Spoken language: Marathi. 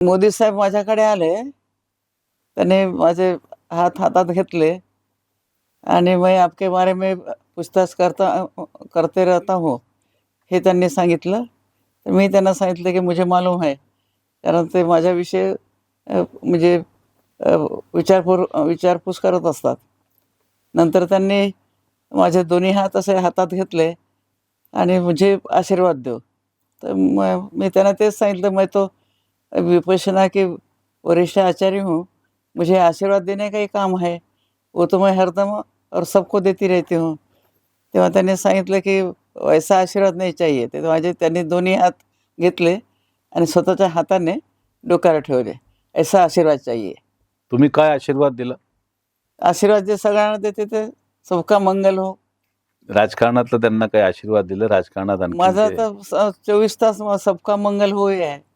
मोदी साहेब माझ्याकडे आले. त्याने माझे हात हातात घेतले. आणि मैं आपके बारे में पूछताछ करता करते रहता हूँ हे त्यांनी सांगितलं. तर मी त्यांना सांगितलं की मुझे मालूम आहे कारण ते माझ्याविषयी म्हणजे विचारपूर विचारपूस करत असतात. नंतर त्यांनी माझे दोन्ही हात असे हातात घेतले आणि मुझे आशीर्वाद देऊ तर मग मी त्यांना तेच सांगितलं मग तो विपशना के वरिष्ठ आचार्य हूँ मुझे आशीर्वाद देने का ही काम है। वो तो मैं हरदम और सबको देती रहती हूँ। तेव्हा त्यांनी सांगितलं की वैसा आशीर्वाद नाही चाहिए। ते माझे त्यांनी दोन्ही हात घेतले आणि स्वतःच्या हाताने डोक्यावर ठेवले. ऐसा आशीर्वाद चाहिए। तुम्ही काय आशीर्वाद दिला? आशीर्वाद जे सगळ्यांना देते ते सबका मंगल हो। राजकारणातलं त्यांना काही आशीर्वाद दिलं? राजकारणात आणखी माझा ते- तर चोवीस तास म- सबका मंगल हो हे आहे.